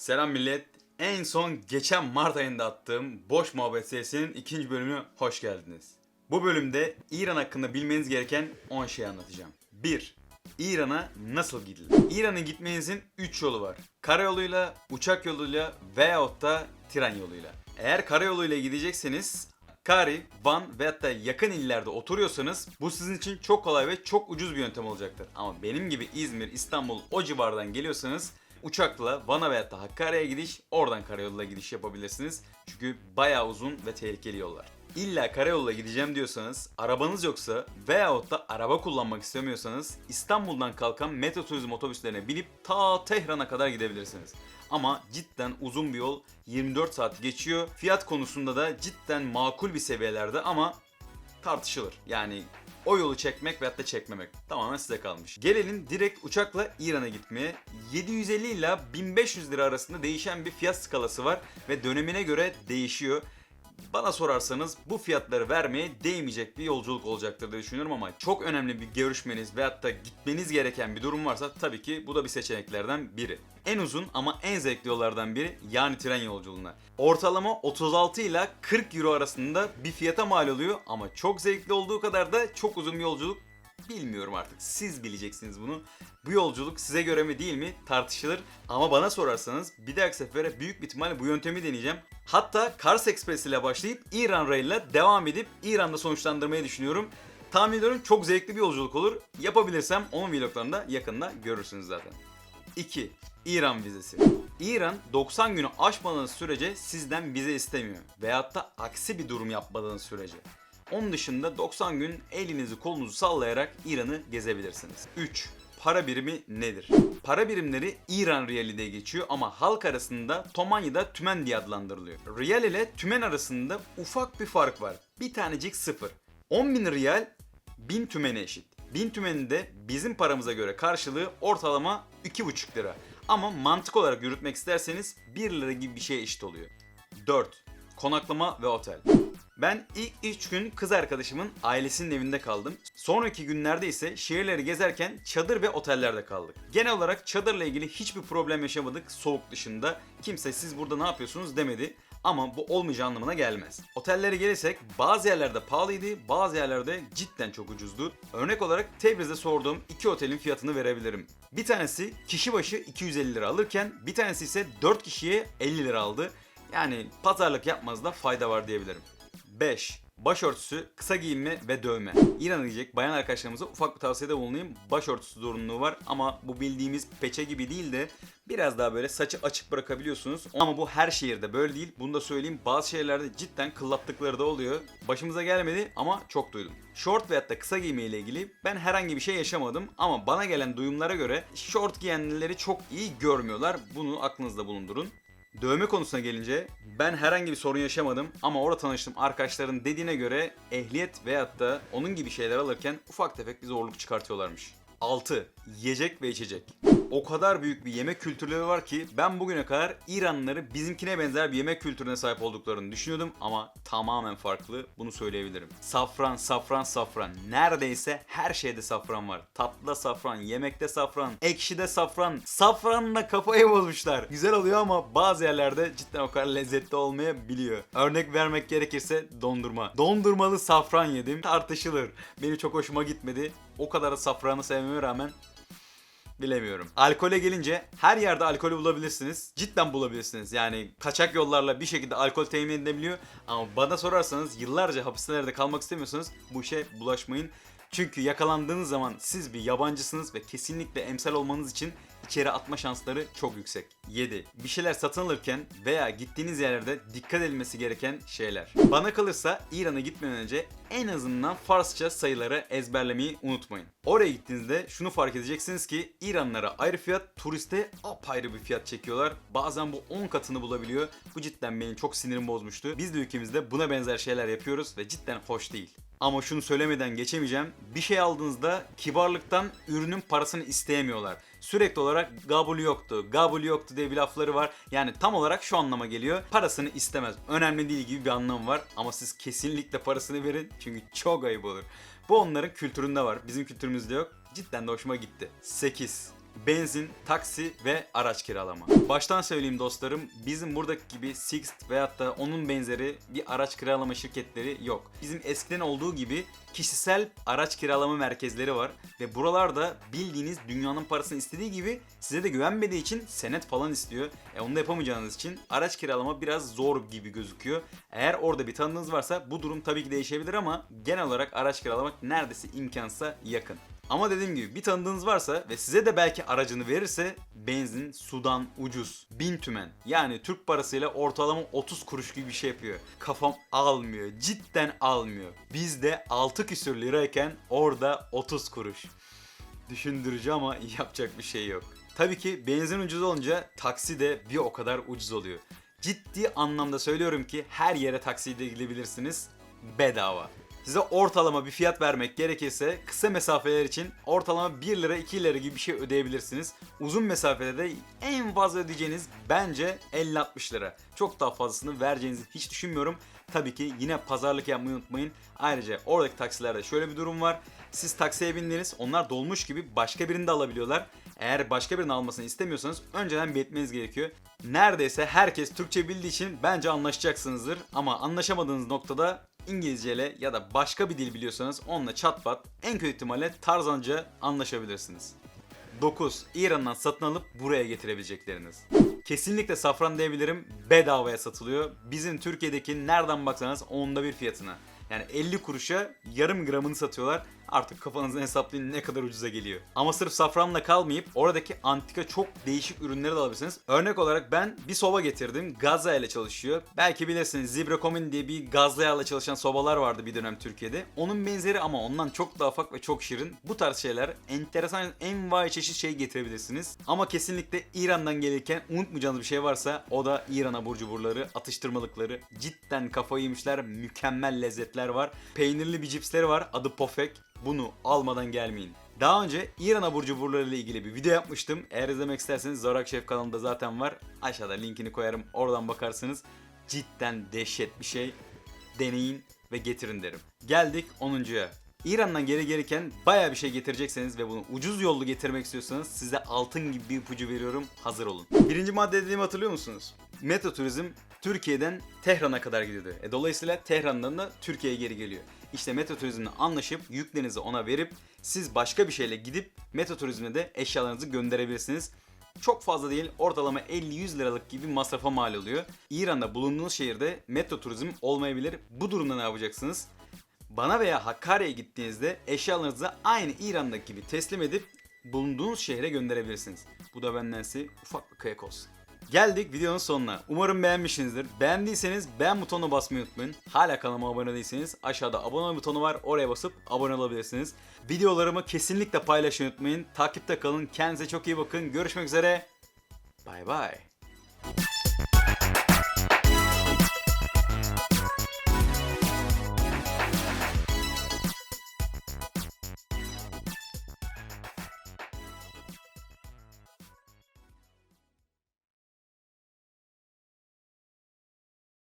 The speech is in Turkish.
Selam millet. En son geçen Mart ayında attığım Boş Muhabbet serisinin ikinci bölümüne hoş geldiniz. Bu bölümde İran hakkında bilmeniz gereken 10 şey anlatacağım. 1. İran'a nasıl gidilir? İran'a gitmenizin 3 yolu var. Karayoluyla, uçak yoluyla veyahut da tren yoluyla. Eğer karayoluyla gidecekseniz Kari, Van ve hatta yakın illerde oturuyorsanız bu sizin için çok kolay ve çok ucuz bir yöntem olacaktır. Ama benim gibi İzmir, İstanbul o civardan geliyorsanız uçakla Van'a veyahut da Hakkari'ye gidiş, oradan karayoluyla gidiş yapabilirsiniz. Çünkü bayağı uzun ve tehlikeli yollar. İlla karayoluyla gideceğim diyorsanız, arabanız yoksa veyahut da araba kullanmak istemiyorsanız İstanbul'dan kalkan metro turizm otobüslerine binip ta Tehran'a kadar gidebilirsiniz. Ama cidden uzun bir yol 24 saat geçiyor. Fiyat konusunda da cidden makul bir seviyelerde ama tartışılır. Yani o yolu çekmek veyahut da çekmemek tamamen size kalmış. Gelelim direkt uçakla İran'a gitmeye. 750 ile 1500 lira arasında değişen bir fiyat skalası var ve dönemine göre değişiyor. Bana sorarsanız bu fiyatları vermeye değmeyecek bir yolculuk olacaktır diye düşünüyorum ama çok önemli bir görüşmeniz veyahut da gitmeniz gereken bir durum varsa tabii ki bu da bir seçeneklerden biri. En uzun ama en zevkli yollardan biri yani tren yolculuğuna. Ortalama 36 ile 40 euro arasında bir fiyata mal oluyor ama çok zevkli olduğu kadar da çok uzun bir yolculuk Bilmiyorum artık. Siz bileceksiniz bunu. Bu yolculuk size göre mi değil mi tartışılır. Ama bana sorarsanız bir dahaki sefere büyük bir ihtimalle bu yöntemi deneyeceğim. Hatta Kars Express ile başlayıp İran Rail ile devam edip İran'da sonuçlandırmayı düşünüyorum. Tahmin ediyorum çok zevkli bir yolculuk olur. Yapabilirsem onun vloglarında yakında görürsünüz zaten. 2. İran vizesi. İran 90 günü aşmadığınız sürece sizden vize istemiyor. Veyahut da aksi bir durum yapmadığınız sürece. Onun dışında 90 gün elinizi kolunuzu sallayarak İran'ı gezebilirsiniz. 3. Para birimi nedir? Para birimleri İran riyali diye geçiyor ama halk arasında Tomanya'da tümen diye adlandırılıyor. Riyal ile tümen arasında ufak bir fark var. Bir tanecik sıfır. 10 bin riyal 1000 tümene eşit. 1000 tümenin de bizim paramıza göre karşılığı ortalama 2,5 lira. Ama mantık olarak yürütmek isterseniz 1 lira gibi bir şeye eşit oluyor. 4. Konaklama ve otel. Ben ilk 3 gün kız arkadaşımın ailesinin evinde kaldım. Sonraki günlerde ise şehirleri gezerken çadır ve otellerde kaldık. Genel olarak çadırla ilgili hiçbir problem yaşamadık soğuk dışında. Kimse siz burada ne yapıyorsunuz demedi. Ama bu olmayacağı anlamına gelmez. Otellere gelirsek bazı yerlerde pahalıydı, bazı yerlerde cidden çok ucuzdu. Örnek olarak Tebriz'de sorduğum iki otelin fiyatını verebilirim. Bir tanesi kişi başı 250 lira alırken bir tanesi ise 4 kişiye 50 lira aldı. Yani pazarlık yapmanızda fayda var diyebilirim. 5. Başörtüsü, kısa giyinme ve dövme. İran'a gidecek bayan arkadaşlarımıza ufak bir tavsiyede bulunayım. Başörtüsü zorunluluğu var ama bu bildiğimiz peçe gibi değil de biraz daha böyle saçı açık bırakabiliyorsunuz. Ama bu her şehirde böyle değil. Bunu da söyleyeyim. Bazı şehirlerde cidden kıllattıkları da oluyor. Başımıza gelmedi ama çok duydum. Short veyahut da kısa giyme ile ilgili ben herhangi bir şey yaşamadım ama bana gelen duyumlara göre short giyenleri çok iyi görmüyorlar. Bunu aklınızda bulundurun. Dövme konusuna gelince ben herhangi bir sorun yaşamadım ama orada tanıştığım arkadaşların dediğine göre ehliyet veyahut da onun gibi şeyler alırken ufak tefek bir zorluk çıkartıyorlarmış. 6. Yiyecek ve içecek. O kadar büyük bir yemek kültürleri var ki ben bugüne kadar İranlıları bizimkine benzer bir yemek kültürüne sahip olduklarını düşünüyordum ama tamamen farklı bunu söyleyebilirim. Safran, safran, safran. Neredeyse her şeyde safran var. Tatlıda safran, yemekte safran, ekşide safran. Safranla kafayı bozmuşlar. Güzel oluyor ama bazı yerlerde cidden o kadar lezzetli olmayabiliyor. Örnek vermek gerekirse dondurma. Dondurmalı safran yedim. Tartışılır. Benim çok hoşuma gitmedi. O kadar da safranı sevmeme rağmen Bilemiyorum. Alkole gelince her yerde alkolü bulabilirsiniz. Cidden bulabilirsiniz. Yani kaçak yollarla bir şekilde alkol temin edilebiliyor. Ama bana sorarsanız yıllarca hapishanelerde kalmak istemiyorsanız bu işe bulaşmayın. Çünkü yakalandığınız zaman siz bir yabancısınız ve kesinlikle emsal olmanız için içeri atma şansları çok yüksek. 7. Bir şeyler satın alırken veya gittiğiniz yerlerde dikkat edilmesi gereken şeyler. Bana kalırsa İran'a gitmeden önce en azından Farsça sayıları ezberlemeyi unutmayın. Oraya gittiğinizde şunu fark edeceksiniz ki İranlara ayrı fiyat, turiste apayrı bir fiyat çekiyorlar. Bazen bu 10 katını bulabiliyor. Bu cidden benim çok sinirim bozmuştu. Biz de ülkemizde buna benzer şeyler yapıyoruz ve cidden hoş değil. Ama şunu söylemeden geçemeyeceğim. Bir şey aldığınızda kibarlıktan ürünün parasını isteyemiyorlar. Sürekli olarak gabul yoktu, gabul yoktu diye bir lafları var. Yani tam olarak şu anlama geliyor. Parasını istemez. Önemli değil gibi bir anlamı var. Ama siz kesinlikle parasını verin. Çünkü çok ayıp olur. Bu onların kültüründe var. Bizim kültürümüzde yok. Cidden de hoşuma gitti. 8. benzin, taksi ve araç kiralama. Baştan söyleyeyim dostlarım, bizim buradaki gibi Sixt veyahut da onun benzeri bir araç kiralama şirketleri yok. Bizim eskiden olduğu gibi kişisel araç kiralama merkezleri var ve buralarda bildiğiniz dünyanın parasını istediği gibi size de güvenmediği için senet falan istiyor. E onu da yapamayacağınız için araç kiralama biraz zor gibi gözüküyor. Eğer orada bir tanıdığınız varsa bu durum tabii ki değişebilir ama genel olarak araç kiralamak neredeyse imkansa yakın. Ama dediğim gibi bir tanıdığınız varsa ve size de belki aracını verirse benzin sudan ucuz. Bin tümen. Yani Türk parasıyla ortalama 30 kuruş gibi bir şey yapıyor. Kafam almıyor. Cidden almıyor. Bizde 6 küsür lirayken orada 30 kuruş. Düşündürücü ama yapacak bir şey yok. Tabii ki benzin ucuz olunca taksi de bir o kadar ucuz oluyor. Ciddi anlamda söylüyorum ki her yere taksiyle gidebilirsiniz bedava. Size ortalama bir fiyat vermek gerekirse kısa mesafeler için ortalama 1 lira 2 lira gibi bir şey ödeyebilirsiniz. Uzun mesafede de en fazla ödeyeceğiniz bence 50-60 lira. Çok daha fazlasını vereceğinizi hiç düşünmüyorum. Tabii ki yine pazarlık yapmayı unutmayın. Ayrıca oradaki taksilerde şöyle bir durum var. Siz taksiye bindiniz onlar dolmuş gibi başka birini de alabiliyorlar. Eğer başka birinin almasını istemiyorsanız önceden belirtmeniz gerekiyor. Neredeyse herkes Türkçe bildiği için bence anlaşacaksınızdır. Ama anlaşamadığınız noktada İngilizceyle ya da başka bir dil biliyorsanız onunla çat pat en kötü ihtimalle tarzanca anlaşabilirsiniz. 9. İran'dan satın alıp buraya getirebilecekleriniz. Kesinlikle safran diyebilirim bedavaya satılıyor. Bizim Türkiye'deki nereden baksanız onda bir fiyatına. Yani 50 kuruşa yarım gramını satıyorlar. Artık kafanızdan hesaplayın ne kadar ucuza geliyor. Ama sırf safranla kalmayıp oradaki antika çok değişik ürünleri de alabilirsiniz. Örnek olarak ben bir soba getirdim. Gazla ile çalışıyor. Belki bilirsiniz Zibrocomin diye bir gazla yağla çalışan sobalar vardı bir dönem Türkiye'de. Onun benzeri ama ondan çok daha ufak ve çok şirin. Bu tarz şeyler enteresan en vay çeşit şey getirebilirsiniz. Ama kesinlikle İran'dan gelirken unutmayacağınız bir şey varsa o da İran abur cuburları, atıştırmalıkları. Cidden kafayı yemişler. Mükemmel lezzetler var. Peynirli bir cipsleri var. Adı Pofek. Bunu almadan gelmeyin. Daha önce İran abur cuburları ile ilgili bir video yapmıştım. Eğer izlemek isterseniz Zorak Şef kanalında zaten var. Aşağıda linkini koyarım. Oradan bakarsınız. Cidden dehşet bir şey. Deneyin ve getirin derim. Geldik 10.ya. İran'dan geri gelirken baya bir şey getirecekseniz ve bunu ucuz yollu getirmek istiyorsanız size altın gibi bir ipucu veriyorum. Hazır olun. Birinci madde dediğimi hatırlıyor musunuz? Metro turizm Türkiye'den Tehran'a kadar gidiyordu. E, dolayısıyla Tehran'dan da Türkiye'ye geri geliyor. İşte Metro Turizm'le anlaşıp yüklerinizi ona verip siz başka bir şeyle gidip Metro Turizm'e de eşyalarınızı gönderebilirsiniz. Çok fazla değil ortalama 50-100 liralık gibi masrafa mal oluyor. İran'da bulunduğunuz şehirde metro turizm olmayabilir. Bu durumda ne yapacaksınız? Bana veya Hakkari'ye gittiğinizde eşyalarınızı aynı İran'daki gibi teslim edip bulunduğunuz şehre gönderebilirsiniz. Bu da benden size ufak bir kıyak olsun. Geldik videonun sonuna. Umarım beğenmişsinizdir. Beğendiyseniz beğen butonuna basmayı unutmayın. Hala kanalıma abone değilseniz aşağıda abone butonu var. Oraya basıp abone olabilirsiniz. Videolarımı kesinlikle paylaşmayı unutmayın. Takipte kalın. Kendinize çok iyi bakın. Görüşmek üzere. Bay bay.